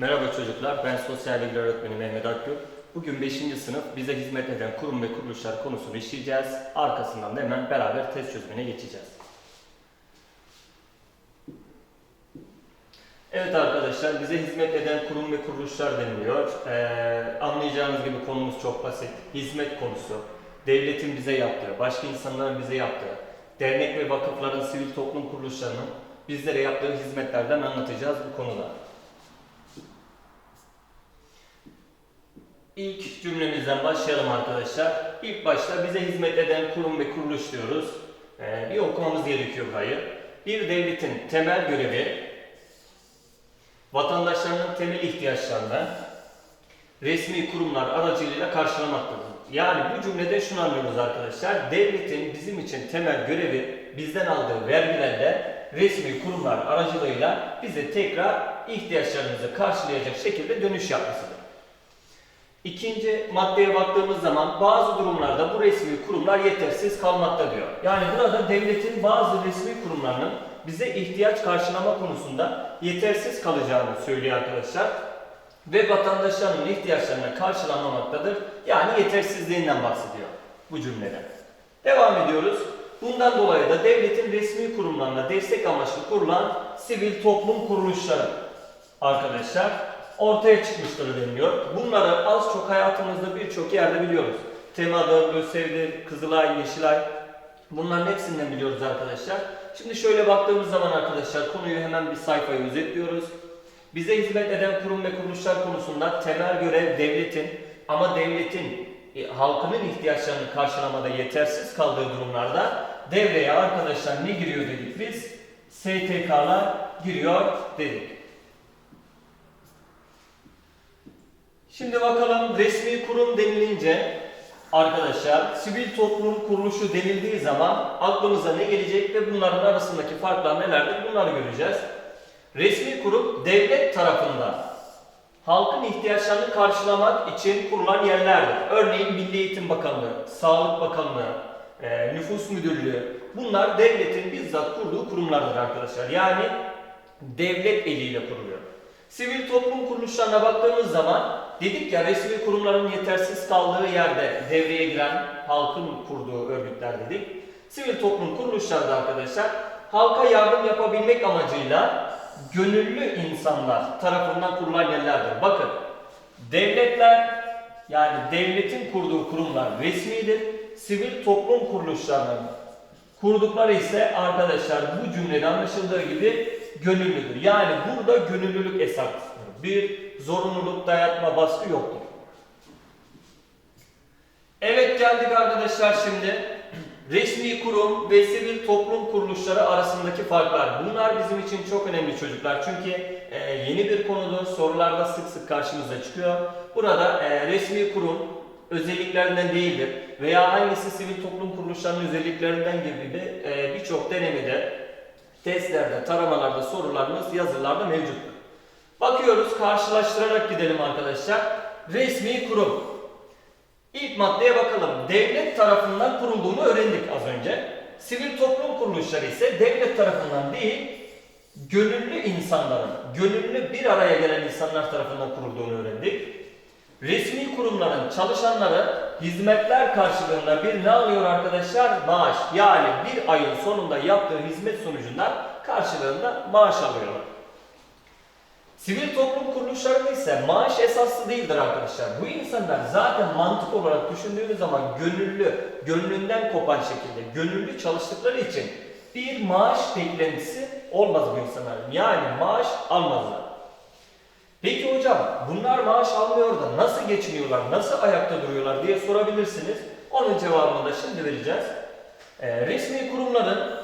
Merhaba çocuklar, ben sosyal bilgiler öğretmeni Mehmet Akgül. Bugün 5. sınıf bize hizmet eden kurum ve kuruluşlar konusunu işleyeceğiz. Arkasından da hemen beraber test çözümüne geçeceğiz. Evet arkadaşlar, bize hizmet eden kurum ve kuruluşlar deniliyor. Ee, anlayacağınız gibi konumuz çok basit. Hizmet konusu, devletin bize yaptığı, başka insanların bize yaptığı, dernek ve vakıfların, sivil toplum kuruluşlarının bizlere yaptığı hizmetlerden anlatacağız bu konuda. İlk cümlemizden başlayalım arkadaşlar. İlk başta bize hizmet eden kurum ve kuruluş diyoruz. Ee, bir okumamız gerekiyor burayı. Bir devletin temel görevi vatandaşlarının temel ihtiyaçlarını resmi kurumlar aracılığıyla karşılamaktadır. Yani bu cümlede şunu anlıyoruz arkadaşlar. Devletin bizim için temel görevi bizden aldığı vergilerle resmi kurumlar aracılığıyla bize tekrar ihtiyaçlarımızı karşılayacak şekilde dönüş yapmasıdır. İkinci maddeye baktığımız zaman bazı durumlarda bu resmi kurumlar yetersiz kalmakta diyor. Yani burada devletin bazı resmi kurumlarının bize ihtiyaç karşılama konusunda yetersiz kalacağını söylüyor arkadaşlar. Ve vatandaşlarının ihtiyaçlarına karşılamamaktadır. Yani yetersizliğinden bahsediyor bu cümlede. Devam ediyoruz. Bundan dolayı da devletin resmi kurumlarına destek amaçlı kurulan sivil toplum kuruluşları arkadaşlar ortaya çıkmıştır deniliyor. Bunları az çok hayatımızda birçok yerde biliyoruz. Tema'dır, LÖSEV'dir, Kızılay, Yeşilay bunların hepsinden biliyoruz arkadaşlar. Şimdi şöyle baktığımız zaman arkadaşlar konuyu hemen bir sayfaya özetliyoruz. Bize hizmet eden kurum ve kuruluşlar konusunda temel görev devletin ama devletin e, halkının ihtiyaçlarını karşılamada yetersiz kaldığı durumlarda devreye arkadaşlar ne giriyor dedik biz? STK'lar giriyor dedik. Şimdi bakalım resmi kurum denilince arkadaşlar sivil toplum kuruluşu denildiği zaman aklımıza ne gelecek ve bunların arasındaki farklar nelerdir bunları göreceğiz. Resmi kurum devlet tarafından halkın ihtiyaçlarını karşılamak için kurulan yerlerdir. Örneğin Milli Eğitim Bakanlığı, Sağlık Bakanlığı, e, Nüfus Müdürlüğü bunlar devletin bizzat kurduğu kurumlardır arkadaşlar. Yani devlet eliyle kuruluyor. Sivil toplum kuruluşlarına baktığımız zaman dedik ya resmi kurumların yetersiz kaldığı yerde devreye giren halkın kurduğu örgütler dedik. Sivil toplum kuruluşları da arkadaşlar halka yardım yapabilmek amacıyla gönüllü insanlar tarafından kurulan yerlerdir. Bakın devletler yani devletin kurduğu kurumlar resmidir. Sivil toplum kuruluşlarının kurdukları ise arkadaşlar bu cümlede anlaşıldığı gibi gönüllüdür. Yani burada gönüllülük esastır. Bir zorunluluk, dayatma, baskı yoktur. Evet geldik arkadaşlar şimdi. Resmi kurum ve sivil toplum kuruluşları arasındaki farklar. Bunlar bizim için çok önemli çocuklar. Çünkü e, yeni bir konudur. Sorularda sık sık karşımıza çıkıyor. Burada e, resmi kurum özelliklerinden değildir. Veya hangisi sivil toplum kuruluşlarının özelliklerinden gibi de e, birçok denemede, testlerde, taramalarda, sorularımız yazılarda mevcuttur. Bakıyoruz, karşılaştırarak gidelim arkadaşlar. Resmi kurum. İlk maddeye bakalım. Devlet tarafından kurulduğunu öğrendik az önce. Sivil toplum kuruluşları ise devlet tarafından değil, gönüllü insanların, gönüllü bir araya gelen insanlar tarafından kurulduğunu öğrendik. Resmi kurumların çalışanları hizmetler karşılığında bir ne alıyor arkadaşlar? Maaş. Yani bir ayın sonunda yaptığı hizmet sonucunda karşılığında maaş alıyorlar. Sivil toplum kuruluşlarında ise maaş esaslı değildir arkadaşlar. Bu insanlar zaten mantık olarak düşündüğünüz zaman gönüllü, gönlünden kopan şekilde gönüllü çalıştıkları için bir maaş beklentisi olmaz bu insanların. Yani maaş almazlar. Peki hocam bunlar maaş almıyor da nasıl geçiniyorlar, nasıl ayakta duruyorlar diye sorabilirsiniz. Onun cevabını da şimdi vereceğiz. Ee, resmi kurumların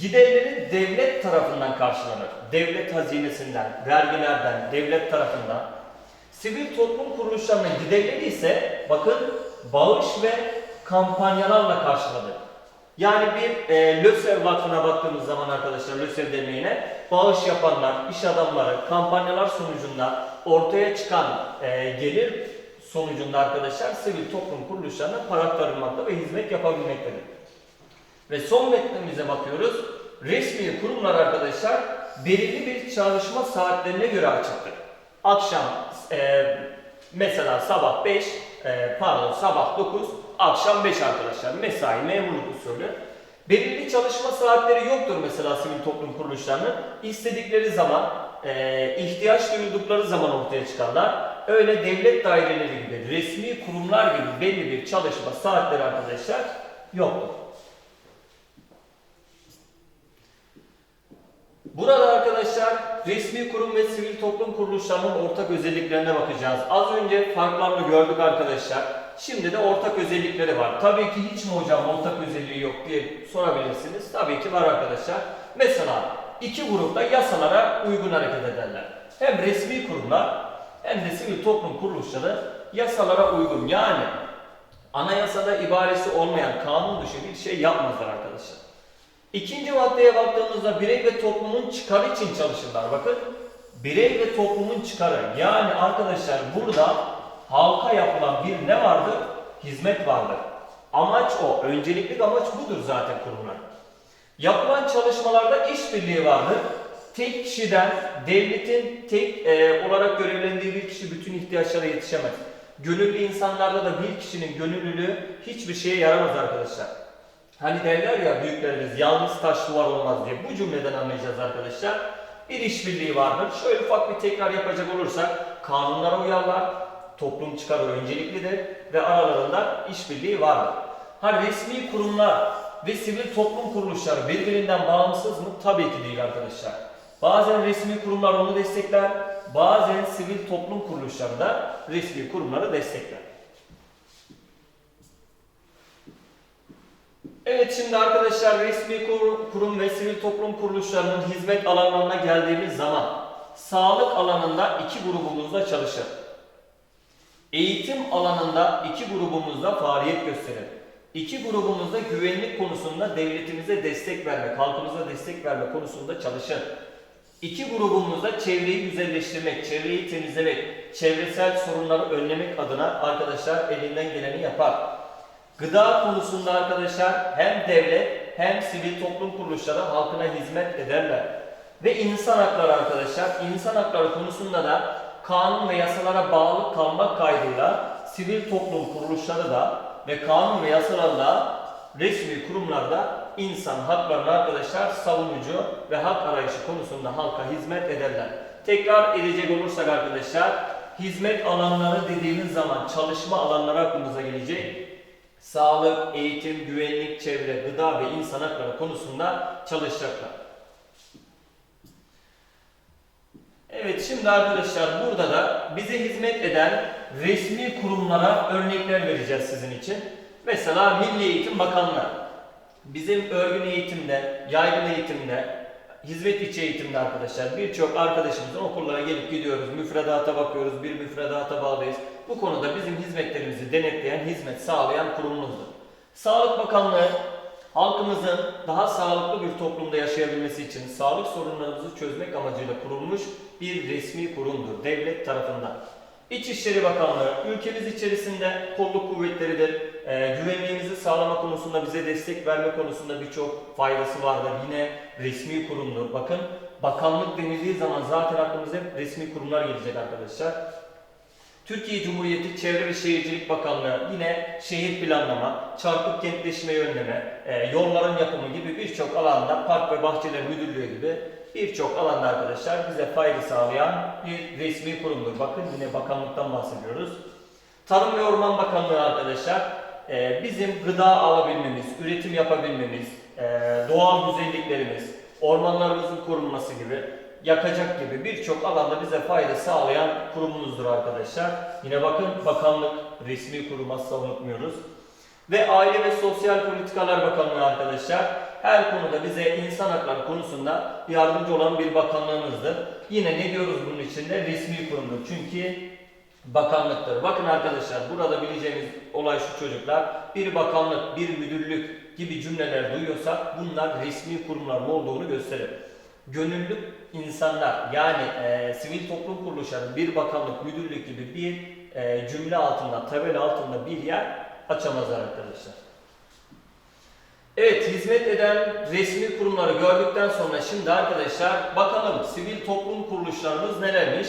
Giderleri devlet tarafından karşılanır. Devlet hazinesinden, vergilerden, devlet tarafından. Sivil toplum kuruluşlarının giderleri ise bakın bağış ve kampanyalarla karşılanır. Yani bir e, LÖSEV Vakfı'na baktığımız zaman arkadaşlar LÖSEV derneğine bağış yapanlar, iş adamları, kampanyalar sonucunda ortaya çıkan e, gelir sonucunda arkadaşlar sivil toplum kuruluşlarına para aktarılmakta ve hizmet yapabilmektedir. Ve son metnimize bakıyoruz. Resmi kurumlar arkadaşlar belirli bir çalışma saatlerine göre açıktır. akşam e, mesela sabah 5 e, pardon sabah 9 akşam 5 arkadaşlar mesai memurluk usulü. Belirli çalışma saatleri yoktur mesela sivil toplum kuruluşlarının. İstedikleri zaman, e, ihtiyaç duydukları zaman ortaya çıkarlar. Öyle devlet daireleri gibi, resmi kurumlar gibi belli bir çalışma saatleri arkadaşlar yoktur. Burada arkadaşlar resmi kurum ve sivil toplum kuruluşlarının ortak özelliklerine bakacağız. Az önce farklarını gördük arkadaşlar. Şimdi de ortak özellikleri var. Tabii ki hiç mi hocam ortak özelliği yok diye sorabilirsiniz. Tabii ki var arkadaşlar. Mesela iki grupta yasalara uygun hareket ederler. Hem resmi kurumlar hem de sivil toplum kuruluşları yasalara uygun. Yani anayasada ibaresi olmayan kanun dışı bir şey yapmazlar arkadaşlar. İkinci maddeye baktığımızda birey ve toplumun çıkarı için çalışırlar. Bakın birey ve toplumun çıkarı. Yani arkadaşlar burada halka yapılan bir ne vardır? Hizmet vardır. Amaç o. Öncelikli amaç budur zaten kurumlar. Yapılan çalışmalarda işbirliği vardır. Tek kişiden devletin tek e, olarak görevlendiği bir kişi bütün ihtiyaçlara yetişemez. Gönüllü insanlarda da bir kişinin gönüllülüğü hiçbir şeye yaramaz arkadaşlar. Hani derler ya büyüklerimiz yalnız taş duvar olmaz diye. Bu cümleden anlayacağız arkadaşlar. Bir işbirliği vardır. Şöyle ufak bir tekrar yapacak olursak kanunlara uyarlar, toplum çıkarı önceliklidir ve aralarında işbirliği vardır. Ha resmi kurumlar ve sivil toplum kuruluşları birbirinden bağımsız mı? Tabii ki değil arkadaşlar. Bazen resmi kurumlar onu destekler, bazen sivil toplum kuruluşları da resmi kurumları destekler. Evet şimdi arkadaşlar resmi kur- kurum ve sivil toplum kuruluşlarının hizmet alanlarına geldiğimiz zaman sağlık alanında iki grubumuzda çalışır. Eğitim alanında iki grubumuzda faaliyet gösterir. İki grubumuzda güvenlik konusunda devletimize destek vermek, halkımıza destek verme konusunda çalışır. İki grubumuzda çevreyi güzelleştirmek, çevreyi temizlemek, çevresel sorunları önlemek adına arkadaşlar elinden geleni yapar. Gıda konusunda arkadaşlar hem devlet hem sivil toplum kuruluşları halkına hizmet ederler. Ve insan hakları arkadaşlar, insan hakları konusunda da kanun ve yasalara bağlı kalmak kaydıyla sivil toplum kuruluşları da ve kanun ve yasalarla resmi kurumlarda insan haklarını arkadaşlar savunucu ve hak arayışı konusunda halka hizmet ederler. Tekrar edecek olursak arkadaşlar, hizmet alanları dediğimiz zaman çalışma alanları aklımıza gelecek sağlık, eğitim, güvenlik, çevre, gıda ve insan hakları konusunda çalışacaklar. Evet şimdi arkadaşlar burada da bize hizmet eden resmi kurumlara örnekler vereceğiz sizin için. Mesela Milli Eğitim Bakanlığı. Bizim örgün eğitimde, yaygın eğitimde, hizmet içi eğitimde arkadaşlar birçok arkadaşımızın okullara gelip gidiyoruz, müfredata bakıyoruz, bir müfredata bağlıyız. Bu konuda bizim hizmetlerimizi denetleyen, hizmet sağlayan kurumumuzdur. Sağlık Bakanlığı halkımızın daha sağlıklı bir toplumda yaşayabilmesi için sağlık sorunlarımızı çözmek amacıyla kurulmuş bir resmi kurumdur devlet tarafından. İçişleri Bakanlığı ülkemiz içerisinde kolluk kuvvetleridir. Ee, güvenliğimizi sağlama konusunda bize destek verme konusunda birçok faydası vardır. Yine resmi kurumdur. Bakın bakanlık denildiği zaman zaten aklımıza hep resmi kurumlar gelecek arkadaşlar. Türkiye Cumhuriyeti Çevre ve Şehircilik Bakanlığı yine şehir planlama, çarpık kentleşmeyi önleme, e, yolların yapımı gibi birçok alanda Park ve Bahçeler Müdürlüğü gibi birçok alanda arkadaşlar bize fayda sağlayan bir resmi kurumdur. Bakın yine bakanlıktan bahsediyoruz. Tarım ve Orman Bakanlığı arkadaşlar e, bizim gıda alabilmemiz, üretim yapabilmemiz, e, doğal güzelliklerimiz, ormanlarımızın korunması gibi yakacak gibi birçok alanda bize fayda sağlayan kurumumuzdur arkadaşlar. Yine bakın bakanlık resmi kurum asla unutmuyoruz. Ve Aile ve Sosyal Politikalar Bakanlığı arkadaşlar her konuda bize insan hakları konusunda yardımcı olan bir bakanlığımızdır. Yine ne diyoruz bunun içinde? Resmi kurumdur. Çünkü bakanlıktır. Bakın arkadaşlar burada bileceğimiz olay şu çocuklar. Bir bakanlık, bir müdürlük gibi cümleler duyuyorsak bunlar resmi kurumların olduğunu gösterir gönüllü insanlar yani e, sivil toplum kuruluşları bir bakanlık, müdürlük gibi bir e, cümle altında, tabela altında bir yer açamazlar arkadaşlar. Evet, hizmet eden resmi kurumları gördükten sonra şimdi arkadaşlar bakalım sivil toplum kuruluşlarımız nelermiş?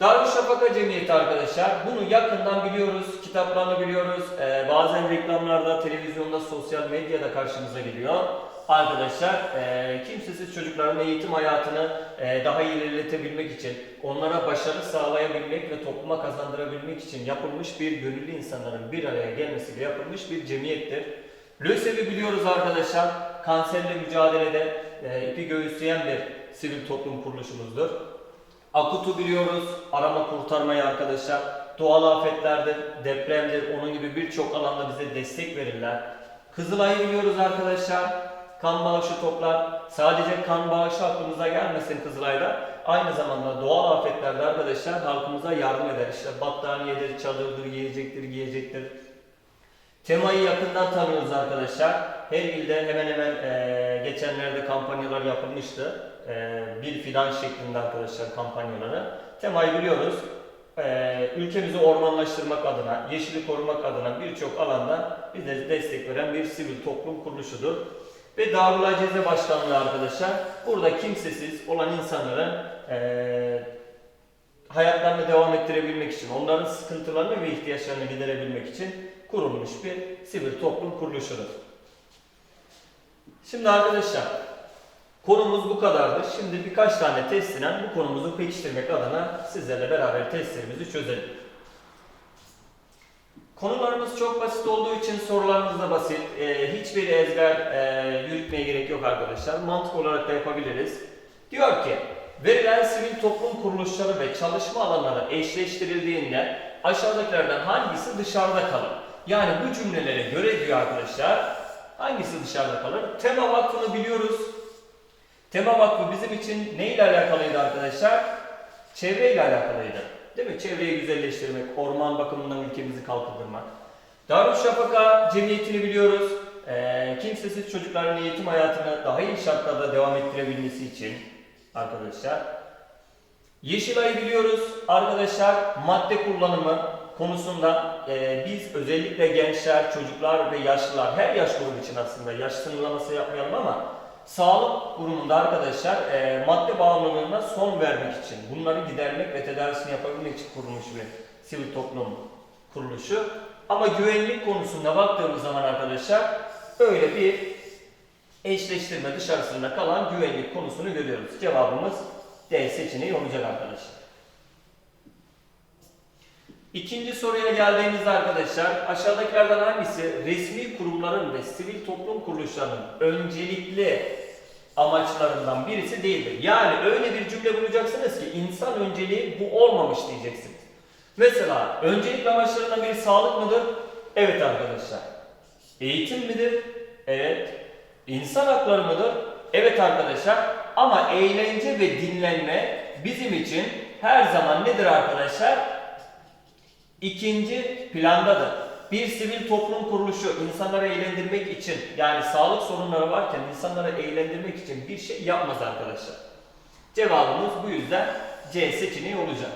Darüşşafaka Cemiyeti arkadaşlar bunu yakından biliyoruz, kitaplarını biliyoruz. Ee, bazen reklamlarda, televizyonda, sosyal medyada karşımıza geliyor. Arkadaşlar e, kimsesiz çocukların eğitim hayatını e, daha ilerletebilmek için, onlara başarı sağlayabilmek ve topluma kazandırabilmek için yapılmış bir gönüllü insanların bir araya gelmesiyle yapılmış bir cemiyettir. LÖSEV'i biliyoruz arkadaşlar, kanserle mücadelede e, ipi göğüsleyen bir sivil toplum kuruluşumuzdur. Akut'u biliyoruz, arama kurtarmayı arkadaşlar. Doğal afetlerdir, depremdir, onun gibi birçok alanda bize destek verirler. Kızılay'ı biliyoruz arkadaşlar. Kan bağışı toplar. Sadece kan bağışı aklımıza gelmesin Kızılay'da. Aynı zamanda doğal afetlerde arkadaşlar halkımıza yardım eder. İşte battaniyedir, çadırdır, yiyecektir, giyecektir. Temayı yakından tanıyoruz arkadaşlar. Her ilde hemen hemen eee, geçenlerde kampanyalar yapılmıştı. Eee, bir fidan şeklinde arkadaşlar kampanyaları. Temayı biliyoruz. Eee, ülkemizi ormanlaştırmak adına, yeşili korumak adına birçok alanda bize destek veren bir sivil toplum kuruluşudur. Ve Darül Acize Başkanlığı arkadaşlar burada kimsesiz olan insanların eee hayatlarını devam ettirebilmek için, onların sıkıntılarını ve ihtiyaçlarını giderebilmek için kurulmuş bir sivil toplum kuruluşudur. Şimdi arkadaşlar, konumuz bu kadardı. Şimdi birkaç tane testiyle bu konumuzu pekiştirmek adına sizlerle beraber testlerimizi çözelim. Konularımız çok basit olduğu için sorularımız da basit. Ee, hiçbir ezber e, yürütmeye gerek yok arkadaşlar. Mantık olarak da yapabiliriz. Diyor ki, verilen sivil toplum kuruluşları ve çalışma alanları eşleştirildiğinde aşağıdakilerden hangisi dışarıda kalır? Yani bu cümlelere göre diyor arkadaşlar, hangisi dışarıda kalır? Tema Vakfı'nı biliyoruz. Tema Vakfı bizim için ne ile alakalıydı arkadaşlar? Çevre ile alakalıydı. Değil mi? Çevreyi güzelleştirmek, orman bakımından ülkemizi kalkındırmak. Darüşşafaka Cemiyeti'ni biliyoruz. Ee, kimsesiz çocukların eğitim hayatını daha iyi şartlarda devam ettirebilmesi için arkadaşlar. Yeşilay'ı biliyoruz arkadaşlar. Madde kullanımı konusunda e, biz özellikle gençler, çocuklar ve yaşlılar, her yaş grubu için aslında yaş sınırlaması yapmayalım ama sağlık durumunda arkadaşlar e, madde bağımlılığına son vermek için, bunları gidermek ve tedavisini yapabilmek için kurulmuş bir sivil toplum kuruluşu. Ama güvenlik konusunda baktığımız zaman arkadaşlar öyle bir eşleştirme dışarısında kalan güvenlik konusunu görüyoruz. Cevabımız D seçeneği olacak arkadaşlar. İkinci soruya geldiğimizde arkadaşlar aşağıdakilerden hangisi resmi kurumların ve sivil toplum kuruluşlarının öncelikli amaçlarından birisi değildir? Yani öyle bir cümle bulacaksınız ki insan önceliği bu olmamış diyeceksiniz. Mesela öncelikli amaçlarından biri sağlık mıdır? Evet arkadaşlar. Eğitim midir? Evet. İnsan hakları mıdır? Evet arkadaşlar. Ama eğlence ve dinlenme bizim için her zaman nedir arkadaşlar? İkinci plandadır. Bir sivil toplum kuruluşu insanları eğlendirmek için yani sağlık sorunları varken insanları eğlendirmek için bir şey yapmaz arkadaşlar. Cevabımız bu yüzden C seçeneği olacak.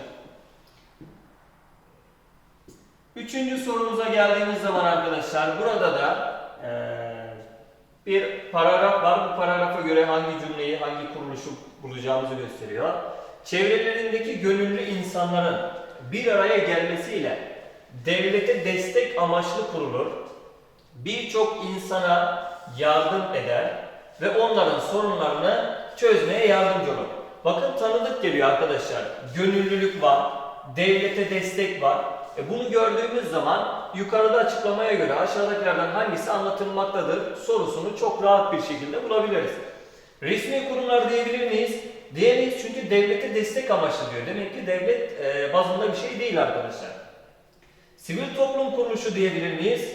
Üçüncü sorumuza geldiğimiz zaman arkadaşlar burada da eee, bir paragraf var. Bu paragrafa göre hangi cümleyi, hangi kuruluşu bulacağımızı gösteriyor. Çevrelerindeki gönüllü insanların bir araya gelmesiyle devlete destek amaçlı kurulur. Birçok insana yardım eder ve onların sorunlarını çözmeye yardımcı olur. Bakın tanıdık geliyor arkadaşlar. Gönüllülük var, devlete destek var. E bunu gördüğümüz zaman yukarıda açıklamaya göre aşağıdakilerden hangisi anlatılmaktadır sorusunu çok rahat bir şekilde bulabiliriz. Resmi kurumlar diyebilir miyiz? Diyemeyiz çünkü devlete destek amaçlı diyor. Demek ki devlet e, bazında bir şey değil arkadaşlar. Sivil toplum kuruluşu diyebilir miyiz?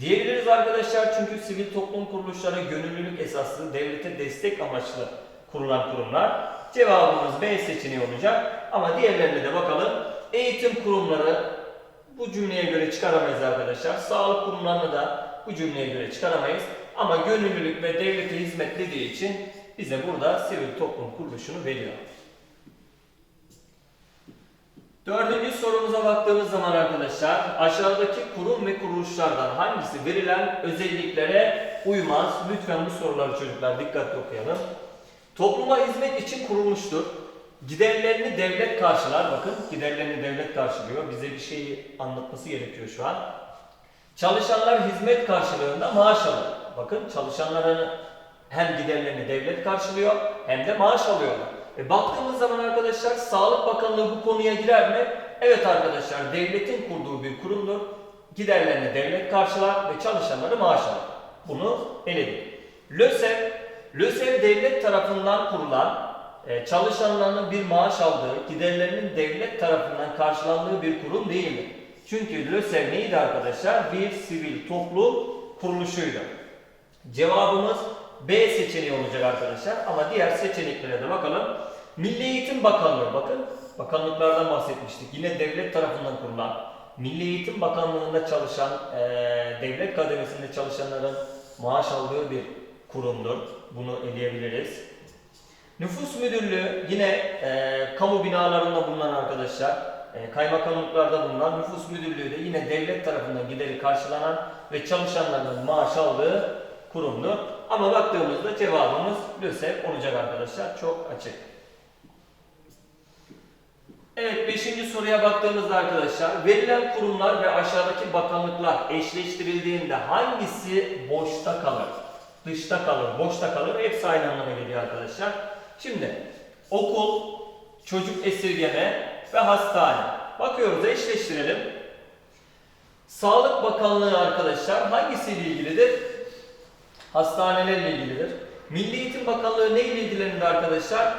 Diyebiliriz arkadaşlar çünkü sivil toplum kuruluşları gönüllülük esaslı devlete destek amaçlı kurulan kurumlar. Cevabımız B seçeneği olacak ama diğerlerine de bakalım. Eğitim kurumları bu cümleye göre çıkaramayız arkadaşlar. Sağlık kurumlarını da bu cümleye göre çıkaramayız. Ama gönüllülük ve devlete hizmet dediği için bize burada sivil toplum kuruluşunu veriyor. Dördüncü sorumuza baktığımız zaman arkadaşlar aşağıdaki kurum ve kuruluşlardan hangisi verilen özelliklere uymaz? Lütfen bu soruları çocuklar dikkatli okuyalım. Topluma hizmet için kurulmuştur. Giderlerini devlet karşılar. Bakın giderlerini devlet karşılıyor. Bize bir şeyi anlatması gerekiyor şu an. Çalışanlar hizmet karşılığında maaş alır. Bakın çalışanların hem giderlerini devlet karşılıyor hem de maaş alıyorlar. E baktığımız zaman arkadaşlar Sağlık Bakanlığı bu konuya girer mi? Evet arkadaşlar devletin kurduğu bir kurumdur. Giderlerini devlet karşılar ve çalışanları maaş alır. Bunu eledik. LÖSEV, LÖSEV devlet tarafından kurulan e, çalışanlarının bir maaş aldığı, giderlerinin devlet tarafından karşılandığı bir kurum değildir. Çünkü LÖSEV neydi arkadaşlar? Bir sivil toplum kuruluşuydu. Cevabımız B seçeneği olacak arkadaşlar ama diğer seçeneklere de bakalım. Milli Eğitim Bakanlığı bakın bakanlıklardan bahsetmiştik. Yine devlet tarafından kurulan Milli Eğitim Bakanlığı'nda çalışan eee, devlet kademesinde çalışanların maaş aldığı bir kurumdur. Bunu eleyebiliriz. Nüfus Müdürlüğü yine eee, kamu binalarında bulunan arkadaşlar, eee, kaymakamlıklarda bulunan nüfus müdürlüğü de yine devlet tarafından gideri karşılanan ve çalışanların maaş aldığı kurumdur. Ama baktığımızda cevabımız LÖSEV olacak arkadaşlar. Çok açık. Evet 5. soruya baktığımızda arkadaşlar verilen kurumlar ve aşağıdaki bakanlıklar eşleştirildiğinde hangisi boşta kalır? Dışta kalır, boşta kalır. Hepsi aynı anlama geliyor arkadaşlar. Şimdi okul, çocuk esirgeme ve hastane. Bakıyoruz eşleştirelim. Sağlık Bakanlığı arkadaşlar hangisiyle ilgilidir? Hastanelerle ilgilidir. Milli Eğitim Bakanlığı ne ile ilgilenir arkadaşlar?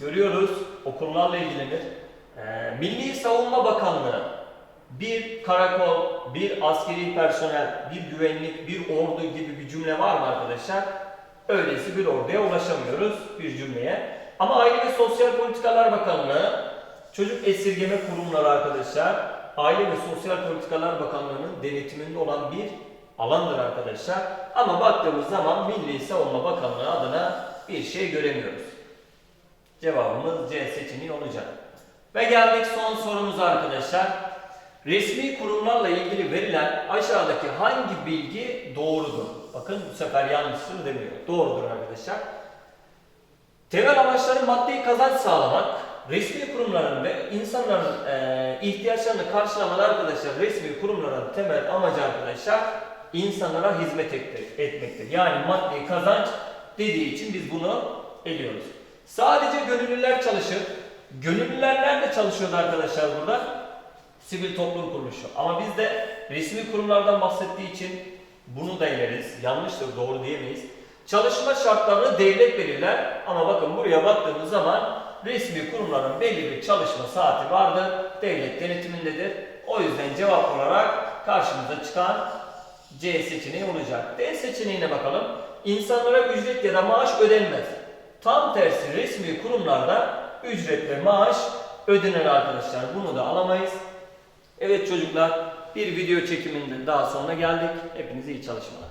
Görüyoruz okullarla ilgilenir. Ee, Milli Savunma Bakanlığı bir karakol, bir askeri personel, bir güvenlik, bir ordu gibi bir cümle var mı arkadaşlar? Öylesi bir orduya ulaşamıyoruz bir cümleye. Ama Aile ve Sosyal Politikalar Bakanlığı çocuk esirgeme kurumları arkadaşlar Aile ve Sosyal Politikalar Bakanlığı'nın denetiminde olan bir alandır arkadaşlar. Ama baktığımız zaman Milli Savunma Bakanlığı adına bir şey göremiyoruz. Cevabımız C seçeneği olacak. Ve geldik son sorumuza arkadaşlar. Resmi kurumlarla ilgili verilen aşağıdaki hangi bilgi doğrudur? Bakın bu sefer yanlıştır demiyor. Doğrudur arkadaşlar. Temel amaçları maddi kazanç sağlamak, resmi kurumların ve insanların eee, ihtiyaçlarını karşılamalı arkadaşlar. Resmi kurumların temel amacı arkadaşlar insanlara hizmet et- etmektir. Yani maddi kazanç dediği için biz bunu eliyoruz. Sadece gönüllüler çalışır. Gönüllüler nerede çalışıyordu arkadaşlar burada? Sivil toplum kuruluşu. Ama biz de resmi kurumlardan bahsettiği için bunu da eleriz. Yanlıştır, doğru diyemeyiz. Çalışma şartlarını devlet belirler. Ama bakın buraya baktığımız zaman resmi kurumların belli bir çalışma saati vardır. Devlet denetimindedir. O yüzden cevap olarak karşımıza çıkan C seçeneği olacak. D seçeneğine bakalım. İnsanlara ücret ya da maaş ödenmez. Tam tersi resmi kurumlarda ücret ve maaş ödenir arkadaşlar. Bunu da alamayız. Evet çocuklar bir video çekiminde daha sonra geldik. Hepinize iyi çalışmalar.